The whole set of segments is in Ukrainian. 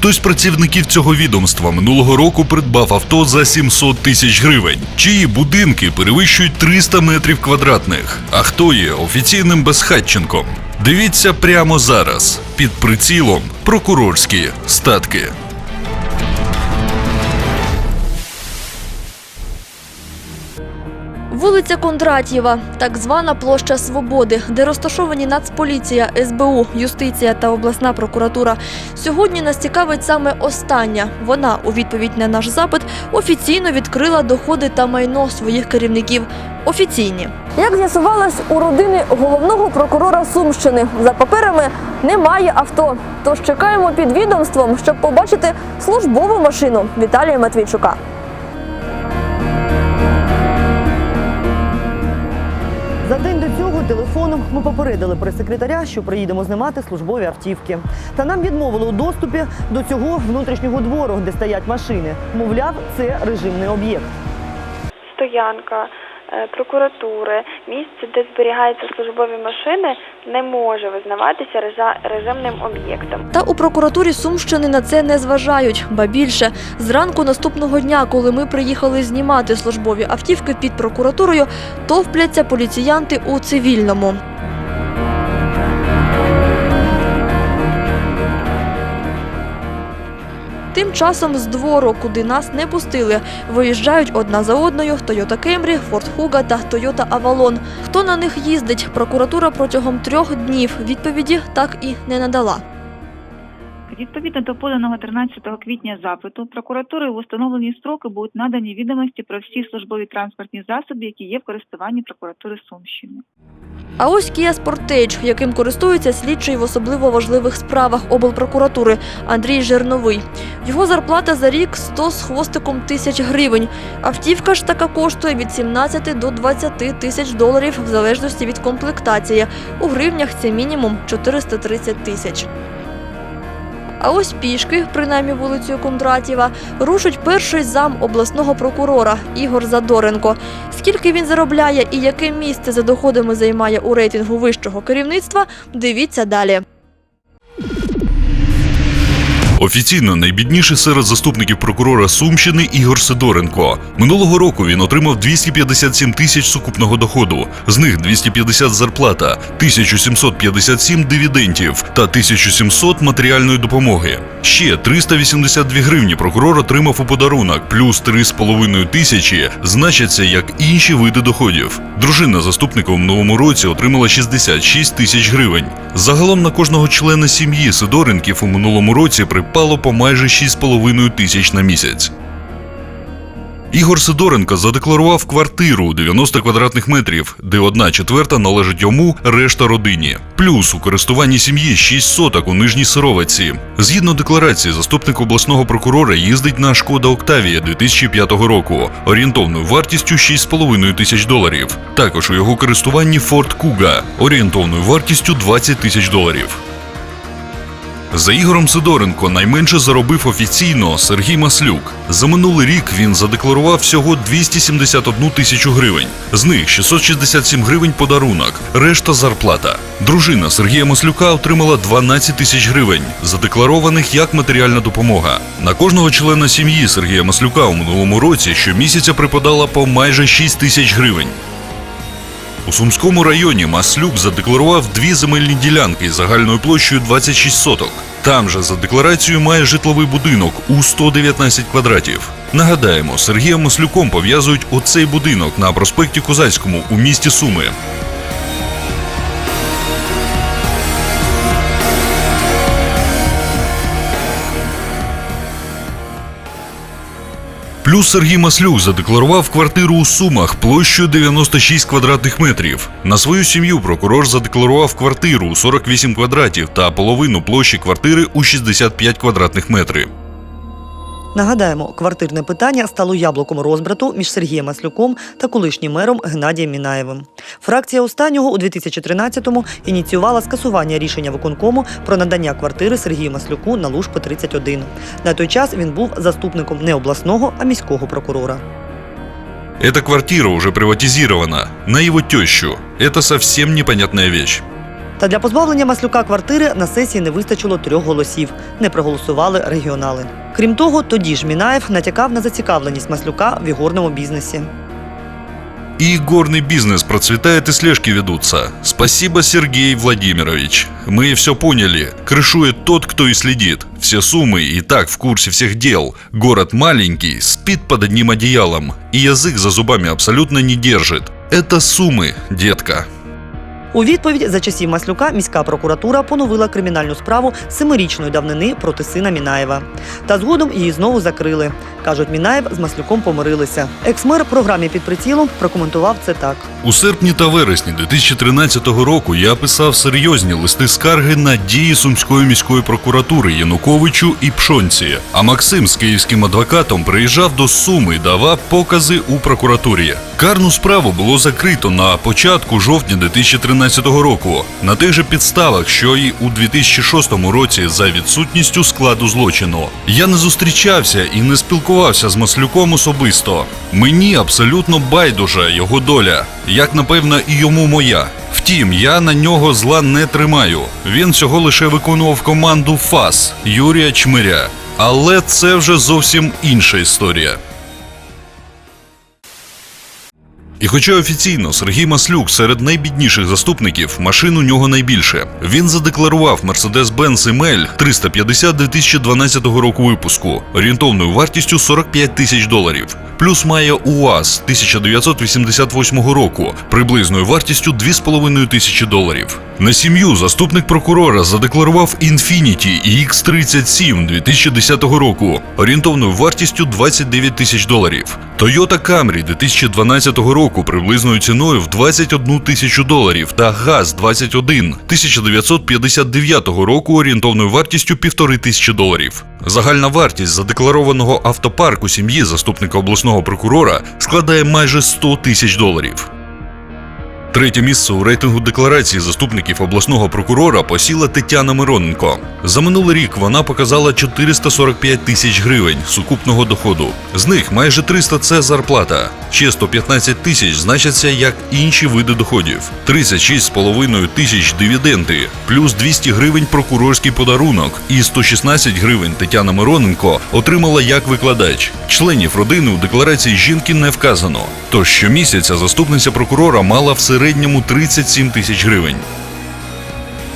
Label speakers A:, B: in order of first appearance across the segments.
A: Хтось з працівників цього відомства минулого року придбав авто за 700 тисяч гривень, чиї будинки перевищують 300 метрів квадратних. А хто є офіційним безхатченком? Дивіться прямо зараз під прицілом прокурорські статки.
B: Вулиця Кондратєва, так звана площа Свободи, де розташовані Нацполіція, СБУ, юстиція та обласна прокуратура. Сьогодні нас цікавить саме остання. Вона, у відповідь на наш запит, офіційно відкрила доходи та майно своїх керівників. Офіційні. Як з'ясувалось, у родини головного прокурора Сумщини за паперами немає авто. Тож чекаємо під відомством, щоб побачити службову машину Віталія Матвійчука.
C: Цього телефоном ми попередили прес-секретаря, що приїдемо знімати службові автівки. Та нам відмовили у доступі до цього внутрішнього двору, де стоять машини. Мовляв, це режимний об'єкт.
D: стоянка прокуратури, місце, де зберігаються службові машини, не може визнаватися режимним об'єктом.
B: Та у прокуратурі Сумщини на це не зважають. Ба більше, зранку наступного дня, коли ми приїхали знімати службові автівки під прокуратурою, товпляться поліціянти у цивільному. Часом з двору, куди нас не пустили, виїжджають одна за одною Toyota Camry, Ford Kuga та Toyota Avalon. Хто на них їздить? Прокуратура протягом трьох днів відповіді так і не надала.
E: Відповідно до поданого 13 квітня запиту прокуратурою в установлені строки будуть надані відомості про всі службові транспортні засоби, які є в користуванні прокуратури Сумщини.
B: А ось Kia Sportage, яким користується слідчий в особливо важливих справах облпрокуратури Андрій Жерновий. Його зарплата за рік 100 з хвостиком тисяч гривень. Автівка ж така коштує від 17 до 20 тисяч доларів в залежності від комплектації. У гривнях це мінімум 430 тисяч. А ось пішки, принаймні вулицею Кондратєва, рушить перший зам обласного прокурора Ігор Задоренко. Скільки він заробляє і яке місце за доходами займає у рейтингу вищого керівництва, дивіться далі.
A: Офіційно найбідніший серед заступників прокурора Сумщини Ігор Сидоренко. Минулого року він отримав 257 тисяч сукупного доходу. З них 250 зарплата, 1757 дивідентів та 1700 матеріальної допомоги. Ще 382 гривні прокурор отримав у подарунок, плюс 3,5 тисячі значаться як інші види доходів. Дружина заступника у минулому році отримала 66 тисяч гривень. Загалом на кожного члена сім'ї Сидоренків у минулому році припало по майже 6,5 тисяч на місяць. Ігор Сидоренко задекларував квартиру 90 квадратних метрів, де одна четверта належить йому, решта родині. Плюс у користуванні сім'ї 6 соток у нижній сировиці. Згідно декларації, заступник обласного прокурора їздить на Шкода Октавія 2005 року, орієнтовною вартістю 6,5 тисяч доларів. Також у його користуванні Ford Kuga, орієнтовною вартістю 20 тисяч доларів. За Ігорем Сидоренко найменше заробив офіційно Сергій Маслюк. За минулий рік він задекларував всього 271 тисячу гривень. З них 667 гривень подарунок, решта зарплата. Дружина Сергія Маслюка отримала 12 тисяч гривень, задекларованих як матеріальна допомога. На кожного члена сім'ї Сергія Маслюка у минулому році щомісяця припадала по майже 6 тисяч гривень. У Сумському районі Маслюк задекларував дві земельні ділянки загальною площею 26 соток. Там же за декларацією має житловий будинок у 119 квадратів. Нагадаємо, Сергія Маслюком пов'язують оцей будинок на проспекті Козацькому у місті Суми. Плюс Сергій Маслюк задекларував квартиру у Сумах площею 96 квадратних метрів. На свою сім'ю прокурор задекларував квартиру у 48 квадратів та половину площі квартири у 65 квадратних метрів.
C: Нагадаємо, квартирне питання стало яблуком розбрату між Сергієм Маслюком та колишнім мером Геннадієм Мінаєвим. Фракція останнього у 2013-му ініціювала скасування рішення виконкому про надання квартири Сергію Маслюку на Лужпо 31. На той час він був заступником не обласного, а міського прокурора.
A: Эта квартира уже приватизирована на его тещу. Это совсем непонятная вещь.
C: Та для позбавлення Маслюка квартири на сесії не вистачило трьох голосів. Не проголосували регіонали. Крім того, тоді ж Мінаєв натякав на зацікавленість Маслюка в ігорному бізнесі.
A: И горный бизнес процветает и слежки ведутся. Спасибо, Сергей Владимирович. Мы все поняли. Крышует тот, кто и следит. Все суммы и так в курсе всех дел. Город маленький, спит под одним одеялом. И язык за зубами абсолютно не держит. Это суммы, детка.
C: У відповідь за часів Маслюка міська прокуратура поновила кримінальну справу семирічної давнини проти сина Мінаєва. Та згодом її знову закрили. Кажуть, Мінаєв з Маслюком помирилися. Екс-мер програмі під прицілом прокоментував це так.
A: У серпні та вересні 2013 року я писав серйозні листи скарги на дії Сумської міської прокуратури Януковичу і Пшонці. А Максим з київським адвокатом приїжджав до Суми і давав покази у прокуратурі. Карну справу було закрито на початку жовтня 2013 року на тих же підставах, що і у 2006 році за відсутністю складу злочину. Я не зустрічався і не спілкувався з Маслюком особисто. Мені абсолютно байдужа його доля, як напевно і йому моя. Втім, я на нього зла не тримаю. Він всього лише виконував команду ФАС Юрія Чмиря. Але це вже зовсім інша історія. І хоча офіційно Сергій Маслюк серед найбідніших заступників, машин у нього найбільше. Він задекларував Mercedes-Benz Емель 350 2012 року випуску орієнтовною вартістю 45 тисяч доларів. Плюс має УАЗ 1988 року приблизною вартістю 2,5 тисячі доларів. На сім'ю заступник прокурора задекларував Infiniti X37 2010 року орієнтовною вартістю 29 тисяч доларів. Toyota Camry 2012 року приблизною ціною в 21 тисячу доларів та ГАЗ-21 1959 року орієнтовною вартістю 1,5 тисячі доларів. Загальна вартість задекларованого автопарку сім'ї заступника обласного прокурора складає майже 100 тисяч доларів. Третє місце у рейтингу декларації заступників обласного прокурора посіла Тетяна Мироненко. За минулий рік вона показала 445 тисяч гривень сукупного доходу. З них майже 300 – це зарплата. Ще 115 тисяч значаться як інші види доходів. 36,5 тисяч дивіденди, плюс 200 гривень прокурорський подарунок і 116 гривень Тетяна Мироненко отримала як викладач. Членів родини у декларації жінки не вказано. Тож щомісяця заступниця прокурора мала в середньому 37 тисяч гривень.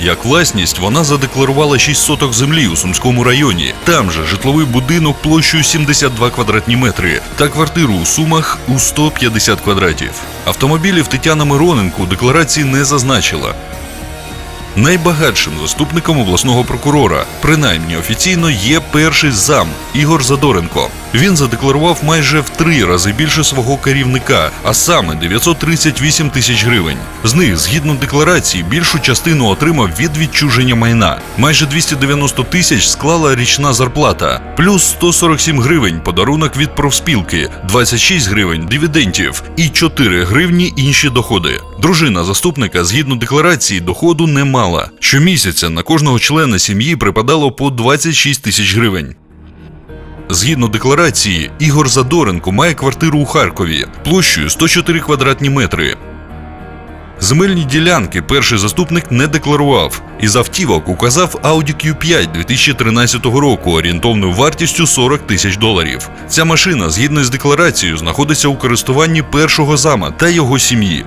A: Як власність вона задекларувала 6 соток землі у Сумському районі. Там же житловий будинок площею 72 квадратні метри та квартиру у Сумах у 150 квадратів. Автомобілів Тетяна Мироненко у декларації не зазначила. Найбагатшим заступником обласного прокурора, принаймні офіційно, є перший зам Ігор Задоренко. Він задекларував майже в три рази більше свого керівника, а саме 938 тисяч гривень. З них, згідно декларації, більшу частину отримав від відчуження майна. Майже 290 тисяч склала річна зарплата, плюс 147 гривень подарунок від профспілки, 26 гривень дивідентів і 4 гривні інші доходи. Дружина заступника, згідно декларації, доходу не мала. Щомісяця на кожного члена сім'ї припадало по 26 тисяч гривень. Згідно декларації, Ігор Задоренко має квартиру у Харкові площею 104 квадратні метри. Земельні ділянки перший заступник не декларував. Із автівок указав Audi Q5 2013 року орієнтовною вартістю 40 тисяч доларів. Ця машина, згідно з декларацією, знаходиться у користуванні першого зама та його сім'ї.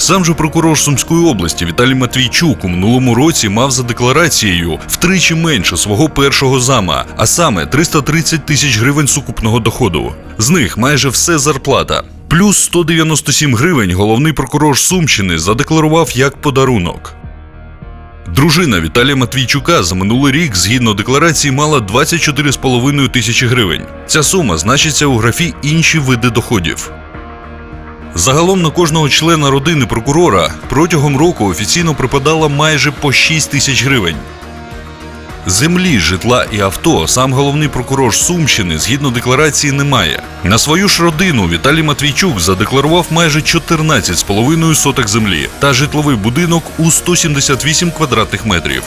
A: Сам же прокурор Сумської області Віталій Матвійчук у минулому році мав за декларацією втричі менше свого першого зама, а саме 330 тисяч гривень сукупного доходу. З них майже все зарплата. Плюс 197 гривень головний прокурор Сумщини задекларував як подарунок. Дружина Віталія Матвійчука за минулий рік, згідно декларації, мала 24,5 тисячі гривень. Ця сума значиться у графі інші види доходів. Загалом на кожного члена родини прокурора протягом року офіційно припадало майже по 6 тисяч гривень. Землі, житла і авто сам головний прокурор Сумщини згідно декларації не має. На свою ж родину Віталій Матвійчук задекларував майже 14,5 соток землі та житловий будинок у 178 квадратних метрів.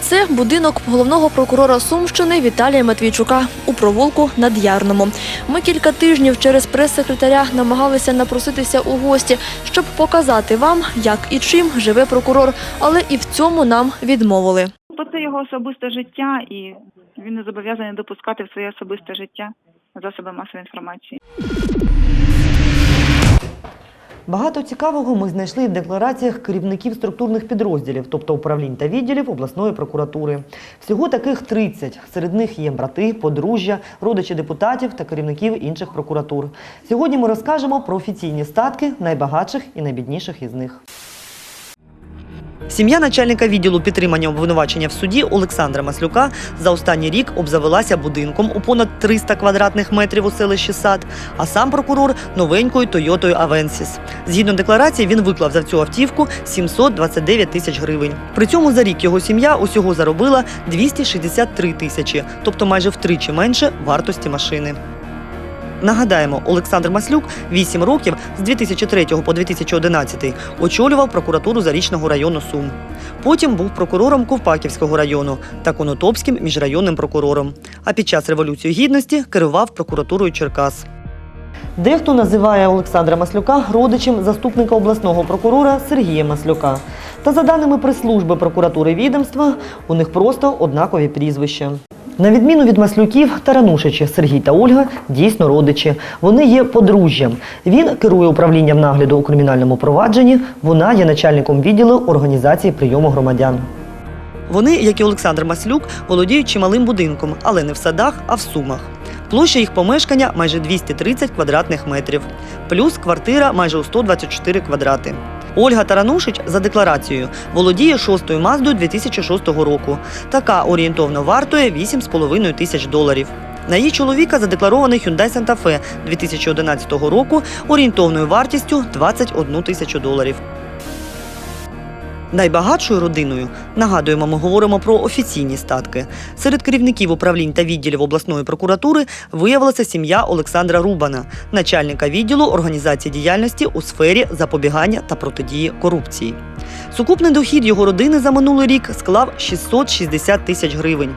B: Це будинок головного прокурора Сумщини Віталія Матвійчука у провулку над Ярному. Ми кілька тижнів через прес-секретаря намагалися напроситися у гості, щоб показати вам, як і чим живе прокурор, але і в цьому нам відмовили.
E: Бо це його особисте життя, і він не зобов'язаний допускати в своє особисте життя засоби масової інформації.
C: Багато цікавого ми знайшли в деклараціях керівників структурних підрозділів, тобто управлінь та відділів обласної прокуратури. Всього таких 30. Серед них є брати, подружжя, родичі депутатів та керівників інших прокуратур. Сьогодні ми розкажемо про офіційні статки найбагатших і найбідніших із них. Сім'я начальника відділу підтримання обвинувачення в суді Олександра Маслюка за останній рік обзавелася будинком у понад 300 квадратних метрів у селищі Сад, а сам прокурор новенькою Тойотою Авенсіс. Згідно декларації, він виклав за цю автівку 729 тисяч гривень. При цьому за рік його сім'я усього заробила 263 тисячі, тобто майже втричі менше вартості машини. Нагадаємо, Олександр Маслюк 8 років з 2003 по 2011 очолював прокуратуру Зарічного району Сум. Потім був прокурором Ковпаківського району та Конотопським міжрайонним прокурором. А під час Революції Гідності керував прокуратурою Черкас. Дехто називає Олександра Маслюка родичем заступника обласного прокурора Сергія Маслюка. Та за даними прес-служби прокуратури відомства, у них просто однакові прізвища. На відміну від Маслюків, Таранушичі Сергій та Ольга дійсно родичі. Вони є подружжям. Він керує управлінням нагляду у кримінальному провадженні. Вона є начальником відділу організації прийому громадян. Вони, як і Олександр Маслюк, володіють чималим будинком, але не в садах, а в сумах. Площа їх помешкання майже 230 квадратних метрів, плюс квартира майже у 124 квадрати. Ольга Таранушич за декларацією володіє шостою маздою 2006 року. Така орієнтовно вартує 8,5 тисяч доларів. На її чоловіка задекларований Hyundai Santa Fe 2011 року орієнтовною вартістю 21 тисячу доларів. Найбагатшою родиною, нагадуємо, ми говоримо про офіційні статки. Серед керівників управлінь та відділів обласної прокуратури виявилася сім'я Олександра Рубана, начальника відділу організації діяльності у сфері запобігання та протидії корупції. Сукупний дохід його родини за минулий рік склав 660 тисяч гривень.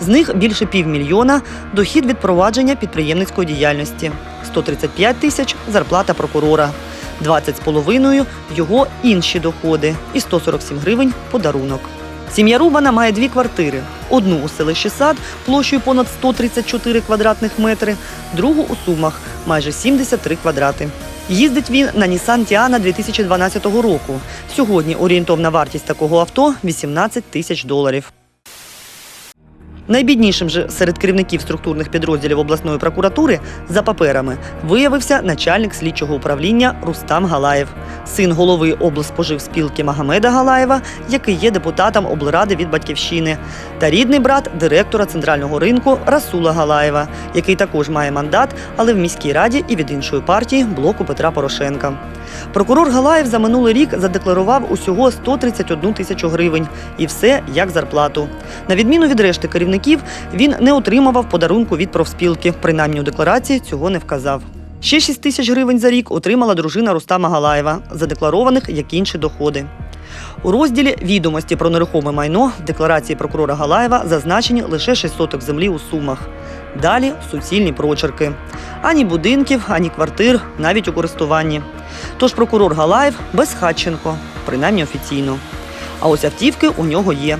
C: З них більше півмільйона – дохід від провадження підприємницької діяльності, 135 тисяч – зарплата прокурора, 20 з половиною – його інші доходи і 147 гривень – подарунок. Сім'я Рубана має дві квартири: одну у селищі Сад площею понад 134 квадратних метри, другу у Сумах майже 73 квадрати. Їздить він на Nissan Тіана 2012 року. Сьогодні орієнтовна вартість такого авто 18 тисяч доларів. Найбіднішим же серед керівників структурних підрозділів обласної прокуратури за паперами виявився начальник слідчого управління Рустам Галаєв, син голови облспоживспілки Магомеда Галаєва, який є депутатом облради від батьківщини, та рідний брат директора центрального ринку Расула Галаєва, який також має мандат, але в міській раді і від іншої партії блоку Петра Порошенка. Прокурор Галаєв за минулий рік задекларував усього 131 тисячу гривень, і все як зарплату. На відміну від решти керівників, він не отримував подарунку від профспілки. Принаймні у декларації цього не вказав. Ще 6 тисяч гривень за рік отримала дружина Рустама Галаєва, задекларованих як інші доходи. У розділі відомості про нерухоме майно в декларації прокурора Галаєва зазначені лише 6 соток землі у Сумах. Далі суцільні прочерки. Ані будинків, ані квартир, навіть у користуванні. Тож прокурор Галаєв безхатченко, принаймні офіційно. А ось автівки у нього є.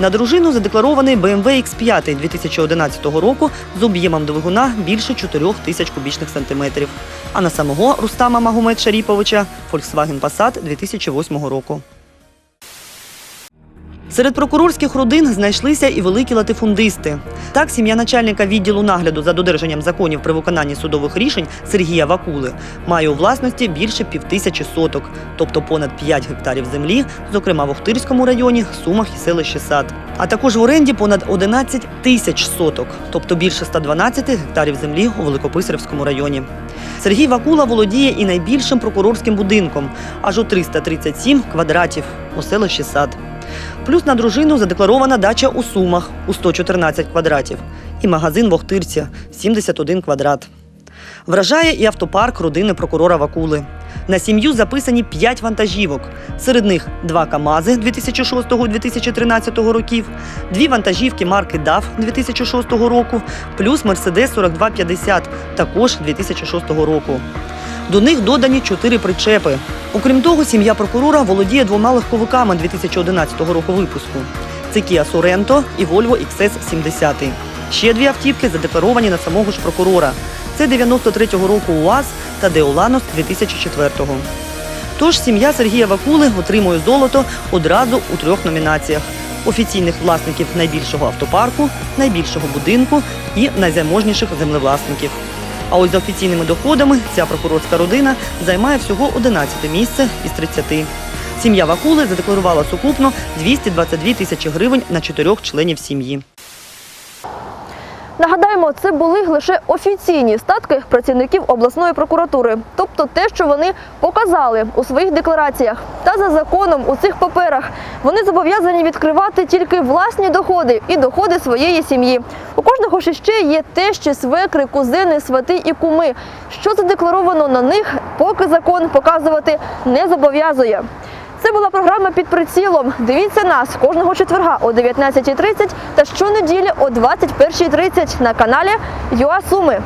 C: На дружину задекларований BMW X5 2011 року з об'ємом двигуна більше 4 тисяч кубічних сантиметрів. А на самого Рустама Магомед Шаріповича Volkswagen Passat 2008 року. Серед прокурорських родин знайшлися і великі латифундисти. Так, сім'я начальника відділу нагляду за додержанням законів при виконанні судових рішень Сергія Вакули має у власності більше півтисячі соток, тобто понад 5 гектарів землі, зокрема в Охтирському районі, Сумах і селищі Сад. А також в оренді понад 11 тисяч соток, тобто більше 112 гектарів землі у Великописарівському районі. Сергій Вакула володіє і найбільшим прокурорським будинком аж у 337 квадратів у селищі Сад. Плюс на дружину задекларована дача у Сумах у 114 квадратів і магазин в Охтирці 71 квадрат. Вражає і автопарк родини прокурора Вакули. На сім'ю записані 5 вантажівок. Серед них два КАМАЗи 2006-2013 років, дві вантажівки марки ДАФ 2006 року, плюс Мерседес 4250 також 2006 року. До них додані чотири причепи. Окрім того, сім'я прокурора володіє двома легковиками 2011 року випуску. Це Kia Sorento і Volvo XC70. Ще дві автівки задекларовані на самого ж прокурора. Це 93-го року УАЗ та Деоланос 2004-го. Тож сім'я Сергія Вакули отримує золото одразу у трьох номінаціях: офіційних власників найбільшого автопарку, найбільшого будинку і найзаможніших землевласників. А ось за офіційними доходами ця прокурорська родина займає всього 11 місце із 30. Сім'я Вакули задекларувала сукупно 222 тисячі гривень на чотирьох членів сім'ї.
B: Нагадаємо, це були лише офіційні статки працівників обласної прокуратури, тобто те, що вони показали у своїх деклараціях. Та за законом у цих паперах вони зобов'язані відкривати тільки власні доходи і доходи своєї сім'ї. У кожного ж іще є тещі, свекри, кузини, свати і куми. Що задекларовано на них, поки закон показувати не зобов'язує. Це була програма під прицілом. Дивіться нас кожного четверга о 19.30 та щонеділі о 21.30 на каналі ЮА Суми.